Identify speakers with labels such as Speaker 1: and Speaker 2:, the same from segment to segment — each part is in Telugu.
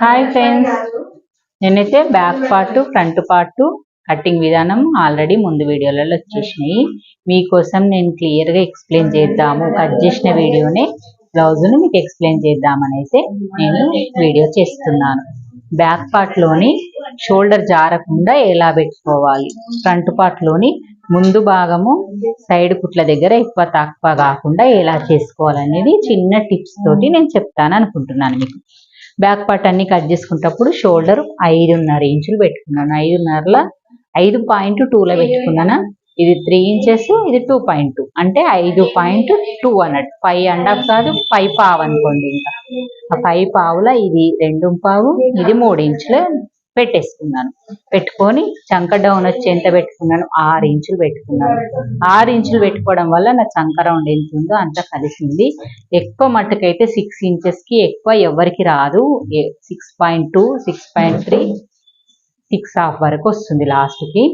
Speaker 1: హాయ్ ఫ్రెండ్స్ నేనైతే back part front part cutting విధానం ఆల్రెడీ ముందు వీడియోలలో వచ్చేసినాయి. మీకోసం నేను క్లియర్గా ఎక్స్ప్లెయిన్ చేద్దాము కట్ చేసిన వీడియోనే బ్లౌజును మీకు ఎక్స్ప్లెయిన్ చేద్దామని అయితే నేను వీడియో చేస్తున్నాను. బ్యాక్ పార్ట్లోని షోల్డర్ జారకుండా ఎలా పెట్టుకోవాలి? ఫ్రంట్ పార్ట్లోని ముందు భాగము సైడ్ కుట్ల దగ్గర ఎక్కువ తక్కువ కాకుండా ఎలా చేసుకోవాలనేది చిన్న టిప్స్ తోటి నేను చెప్తాను అనుకుంటున్నాను మీకు. బ్యాక్ పార్ట్ అన్ని కట్ చేసుకునేటప్పుడు షోల్డర్ ఐదున్నర ఇంచులు పెట్టుకున్నాను. ఐదున్నరల ఐదు పాయింట్ టూలో పెట్టుకున్నాను? ఇది త్రీ ఇంచెస్ ఇది టూ పాయింట్ టూ. అంటే ఐదు పాయింట్ టూ అన్నట్టు. ఫైవ్ అండ్ హాఫ్ కాదు ఫైవ్ పావు అనుకోండి ఇంకా. ఆ ఫైవ్ పావుల ఇది రెండు పావు ఇది మూడు ఇంచులు పెట్టేసుకున్నాను. పెట్టుకొని చంక డౌన్ వచ్చి ఎంత పెట్టుకున్నాను. ఆరు ఇంచులు పెట్టుకున్నాను. ఆరు ఇంచులు పెట్టుకోవడం వల్ల నా చంక రౌండ్ ఎంత ఉందో అంత కలిసింది. ఎక్కువ మట్టుకైతే సిక్స్ ఇంచెస్కి ఎక్కువ ఎవరికి రాదు. Six point two six point three six half వరకు వస్తుంది లాస్ట్కి.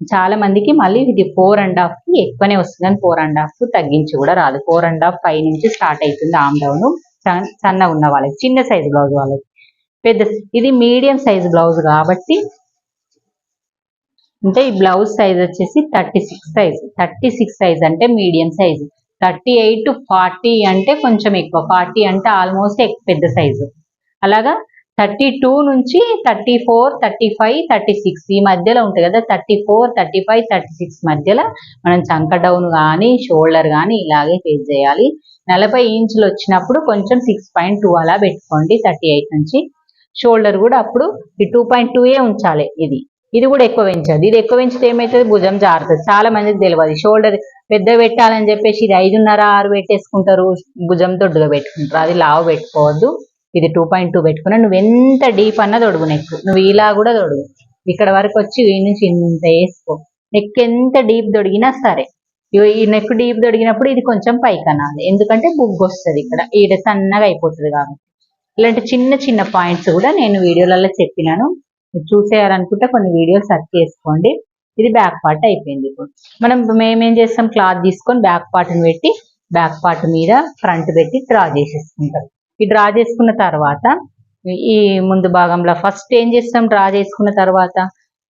Speaker 1: చాలా మందికి మళ్ళీ ఇది ఫోర్ అండ్ హాఫ్కి ఎక్కువనే వస్తుంది అని ఫోర్ అండ్ హాఫ్ తగ్గించి కూడా రాదు. ఫోర్ అండ్ హాఫ్ ఫైవ్ నుంచి స్టార్ట్ అవుతుంది ఆమ్ డౌన్ సన్నగా ఉన్న వాళ్ళకి చిన్న సైజు బ్లౌజ్ వాళ్ళకి. పెద్ద ఇది మీడియం సైజ్ బ్లౌజ్ కాబట్టి అంటే ఈ బ్లౌజ్ సైజ్ వచ్చేసి thirty six size. Thirty six size అంటే medium size. Thirty eight forty అంటే కొంచెం ఎక్కువ. ఫార్టీ అంటే ఆల్మోస్ట్ పెద్ద సైజు. అలాగా థర్టీ టూ నుంచి thirty four thirty five thirty six ఈ మధ్యలో ఉంటుంది కదా. Thirty four thirty five thirty six మధ్యలో మనం చంక డౌన్ కానీ షోల్డర్ కానీ ఇలాగే ఫేస్ చేయాలి. నలభై ఇంచులు వచ్చినప్పుడు కొంచెం సిక్స్ పాయింట్ టూ అలా పెట్టుకోండి థర్టీ ఎయిట్ నుంచి. షోల్డర్ కూడా అప్పుడు ఈ టూ పాయింట్ టూ ఏ ఉంచాలి ఇది. ఇది కూడా ఎక్కువ పెంచదు ఇది ఎక్కువ పెంచితే ఏమవుతుంది భుజం జారుతుంది. చాలా మందికి తెలియదు షోల్డర్ పెద్ద పెట్టాలని చెప్పేసి ఇది ఐదున్నర ఆరు పెట్టేసుకుంటారు. భుజం దొడ్డుగా పెట్టుకుంటారు. అది లావు పెట్టుకోవద్దు. ఇది టూ పాయింట్ టూ పెట్టుకున్నా నువ్వు ఎంత డీప్ అన్న తొడుగు నెక్ నువ్వు ఇలా కూడా తొడుగు. ఇక్కడ వరకు వచ్చి ఈ నుంచి ఇంత వేసుకో. నెక్ ఎంత డీప్ దొడిగినా సరే. ఇగో ఈ నెక్ డీప్ దొడిగినప్పుడు ఇది కొంచెం పైకి అనాలి. ఎందుకంటే బుగ్గు వస్తుంది ఇక్కడ. ఈడ సన్నగా అయిపోతుంది కాబట్టి. ఇలాంటి చిన్న చిన్న పాయింట్స్ కూడా నేను వీడియోలలో చెప్పినాను. చూసేయాలనుకుంటే కొన్ని వీడియోలు సెర్చ్ చేసుకోండి. ఇది బ్యాక్ పార్ట్ అయిపోయింది ఇప్పుడు. మనం మేమేం చేస్తాం? క్లాత్ తీసుకొని బ్యాక్ పార్ట్ని పెట్టి బ్యాక్ పార్ట్ మీద ఫ్రంట్ పెట్టి డ్రా చేసేసుకుంటాం. ఈ డ్రా చేసుకున్న తర్వాత ఈ ముందు భాగంలో ఫస్ట్ ఏం చేస్తాం? డ్రా చేసుకున్న తర్వాత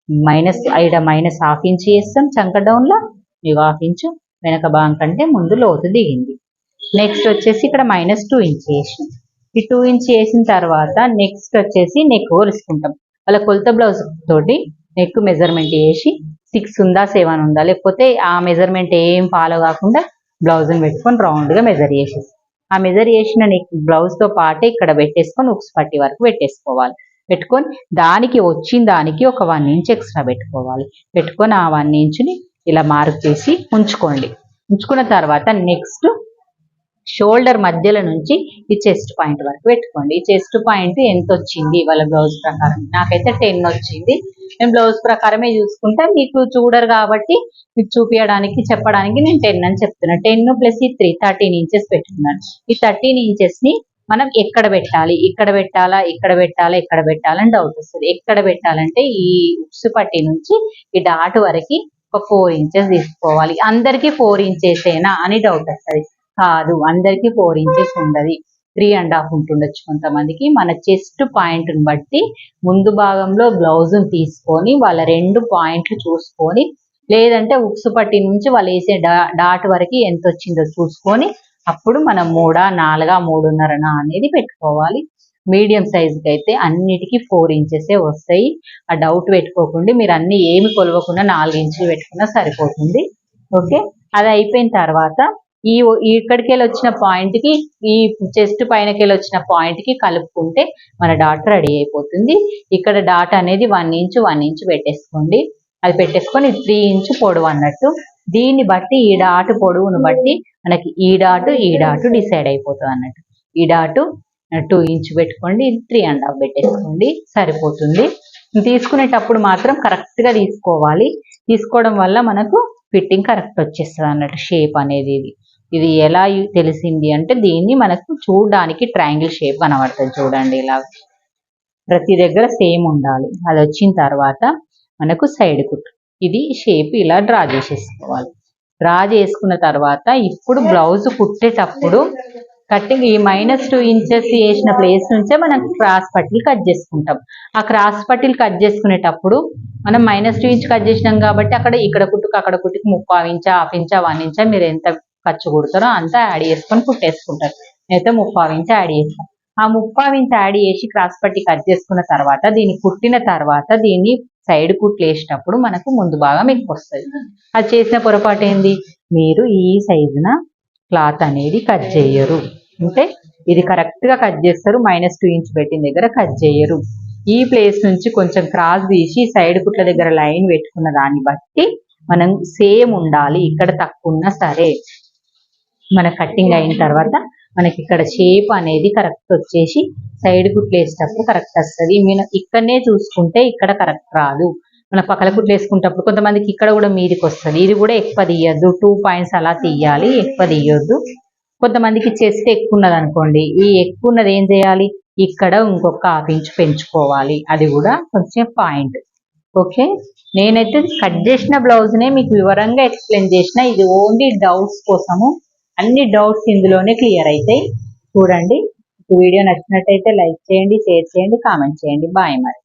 Speaker 1: మైనస్ ఐడ మైనస్ హాఫ్ ఇంచ్ చేస్తాం చంక డౌన్లో ఇవి హాఫ్ ఇంచు వెనక భాగం కంటే ముందు లోతు దిగింది. నెక్స్ట్ వచ్చేసి ఇక్కడ మైనస్ టూ ఇంచ్ వేసినాం ఈ టూ ఇంచ్ వేసిన తర్వాత నెక్స్ట్ వచ్చేసి నెక్ కొలుసుకుంటాం వాళ్ళ కొలత బ్లౌజ్ తోటి నెక్ మెజర్మెంట్ వేసి సిక్స్ ఉందా సెవెన్ ఉందా లేకపోతే ఆ మెజర్మెంట్ ఏం ఫాలో కాకుండా బ్లౌజ్ని పెట్టుకొని రౌండ్గా మెజర్ చేసేసి ఆ మెజర్ చేసిన నెక్ బ్లౌజ్తో పాటే ఇక్కడ పెట్టేసుకొని ఉక్స్ పట్టి వరకు పెట్టేసుకోవాలి. పెట్టుకొని దానికి వచ్చిన దానికి ఒక వన్ ఇంచ్ ఎక్స్ట్రా పెట్టుకోవాలి. పెట్టుకొని ఆ వన్ ఇంచ్ని ఇలా మార్క్ చేసి ఉంచుకోండి. ఉంచుకున్న తర్వాత నెక్స్ట్ షోల్డర్ మధ్యలో నుంచి ఈ చెస్ట్ పాయింట్ వరకు పెట్టుకోండి. ఈ చెస్ట్ పాయింట్ ఎంత వచ్చింది వాళ్ళ బ్లౌజ్ ప్రకారం. నాకైతే టెన్ వచ్చింది. నేను బ్లౌజ్ ప్రకారమే చూసుకుంటే. మీకు చూడరు కాబట్టి మీకు చూపించడానికి చెప్పడానికి నేను టెన్ అని చెప్తున్నా. టెన్ ప్లస్ ఈ త్రీ థర్టీన్ ఇంచెస్ పెట్టుకున్నాను. ఈ థర్టీన్ ఇంచెస్ని మనం ఎక్కడ పెట్టాలి? ఇక్కడ పెట్టాలా? ఇక్కడ పెట్టాలా? ఇక్కడ పెట్టాలని డౌట్ వస్తుంది. ఎక్కడ పెట్టాలంటే ఈ ఉప్సు పట్టి నుంచి ఈ డాట్ వరకు ఒక ఫోర్ ఇంచెస్ తీసుకోవాలి. అందరికి ఫోర్ ఇంచెసేనా అని డౌట్ వస్తుంది. కాదు. అందరికీ ఫోర్ ఇంచెస్ ఉండదు. త్రీ అండ్ హాఫ్ ఉంటుండొచ్చు కొంతమందికి. మన చెస్ట్ పాయింట్ని బట్టి ముందు భాగంలో బ్లౌజ్ తీసుకొని వాళ్ళ రెండు పాయింట్లు చూసుకొని లేదంటే ఉక్సు పట్టి నుంచి వాళ్ళు వేసే డా డాట్ వరకు ఎంత వచ్చిందో చూసుకొని అప్పుడు మనం మూడా నాలుగా మూడున్నరనా అనేది పెట్టుకోవాలి. మీడియం సైజుకి అయితే అన్నిటికీ ఫోర్ ఇంచెసే వస్తాయి. ఆ డౌట్ పెట్టుకోకుండా. మీరు అన్ని ఏమి కొలవకుండా నాలుగు ఇంచులు పెట్టుకున్నా సరిపోతుంది. ఓకే? అది అయిపోయిన తర్వాత ఈ ఇక్కడికి వెళ్ళి వచ్చిన పాయింట్కి ఈ చెస్ట్ పైనకి వెళ్ళి వచ్చిన పాయింట్కి కలుపుకుంటే మన డాట్ రెడీ అయిపోతుంది. ఇక్కడ డాట్ అనేది వన్ ఇంచ్ వన్ ఇంచ్ పెట్టేసుకోండి. అది పెట్టేసుకొని త్రీ ఇంచ్ పొడవు అన్నట్టు. దీన్ని బట్టి ఈ డాట్ పొడవును బట్టి మనకి ఈ డాటు ఈ డాటు డిసైడ్ అయిపోతుంది అన్నట్టు. ఈ డాటు టూ ఇంచ్ పెట్టుకోండి త్రీ అండ్ హాఫ్ పెట్టేసుకోండి. సరిపోతుంది. తీసుకునేటప్పుడు మాత్రం కరెక్ట్గా తీసుకోవాలి. తీసుకోవడం వల్ల మనకు ఫిట్టింగ్ కరెక్ట్ వచ్చేస్తుంది అన్నట్టు షేప్ అనేది ఇది. ఇది ఎలా తెలిసింది అంటే దీన్ని మనకు చూడడానికి ట్రయాంగిల్ షేప్ కనబడుతుంది చూడండి ఇలా. ప్రతి దగ్గర సేమ్ ఉండాలి. అది వచ్చిన తర్వాత మనకు సైడ్ కుట్టు ఇది షేప్ ఇలా డ్రా చేసేసుకోవాలి. డ్రా చేసుకున్న తర్వాత ఇప్పుడు బ్లౌజ్ కుట్టేటప్పుడు కట్టింగ్ ఈ మైనస్ టూ ఇంచెస్ వేసిన ప్లేస్ నుంచే మనం క్రాస్ పట్టీలు కట్ చేసుకుంటాం. ఆ క్రాస్ పట్టీలు కట్ చేసుకునేటప్పుడు మనం మైనస్ టూ ఇంచ్ కట్ చేసినాం కాబట్టి అక్కడ ఇక్కడ కుట్టుకు అక్కడ కుట్టుకు ముప్పావు ఇంచా హాఫ్ ఇంచా వన్ ఇంచా మీరు ఎంత ఖర్చు కుడతారో అంతా యాడ్ చేసుకొని కుట్టేసుకుంటారు. అయితే ముప్పావు ఇంచు యాడ్ చేస్తాం. ఆ ముప్పావు ఇంచు యాడ్ చేసి క్రాస్ పట్టి కట్ చేసుకున్న తర్వాత దీన్ని కుట్టిన తర్వాత దీన్ని సైడ్ కుట్లు వేసినప్పుడు మనకు ముందు భాగం ఎక్కువ వస్తుంది. అది చేసిన పొరపాటు ఏంది? మీరు ఈ సైజున క్లాత్ అనేది కట్ చేయరు. అంటే ఇది కరెక్ట్గా కట్ చేస్తారు మైనస్ టూ ఇంచ్ పెట్టిన దగ్గర కట్ చేయరు. ఈ ప్లేస్ నుంచి కొంచెం క్రాస్ తీసి సైడ్ కుట్ల దగ్గర లైన్ పెట్టుకున్న దాన్ని బట్టి మనం సేమ్ ఉండాలి ఇక్కడ తక్కువ ఉన్నా సరే. మన కట్టింగ్ అయిన తర్వాత మనకి ఇక్కడ షేప్ అనేది కరెక్ట్ వచ్చేసి సైడ్ కుట్లు వేసేటప్పుడు కరెక్ట్ వస్తుంది. మీరు ఇక్కడనే చూసుకుంటే ఇక్కడ కరెక్ట్ రాదు. మన పక్కల కుట్లు వేసుకుంటప్పుడు కొంతమందికి ఇక్కడ కూడా మీదికి వస్తుంది. ఇది కూడా ఎక్కువ తీయద్దు. టూ పాయింట్స్ అలా తీయాలి. ఎక్కువ తీయొద్దు. కొంతమందికి చెస్ట్ ఎక్కువ ఉన్నది అనుకోండి ఈ ఎక్కువ ఉన్నది ఏం చేయాలి? ఇక్కడ ఇంకొక హాఫ్ ఇంచ్ పెంచుకోవాలి. అది కూడా కొంచెం పాయింట్ ఓకే? నేనైతే కట్ చేసిన బ్లౌజ్ నే మీకు వివరంగా ఎక్స్ప్లెయిన్ చేసిన. ఇది ఓన్లీ డౌట్స్ కోసము అన్ని డౌట్స్ ఇందులోనే క్లియర్ అవుతాయి చూడండి. వీడియో నచ్చినట్టయితే లైక్ చేయండి షేర్ చేయండి కామెంట్ చేయండి. బాయ్ మరి.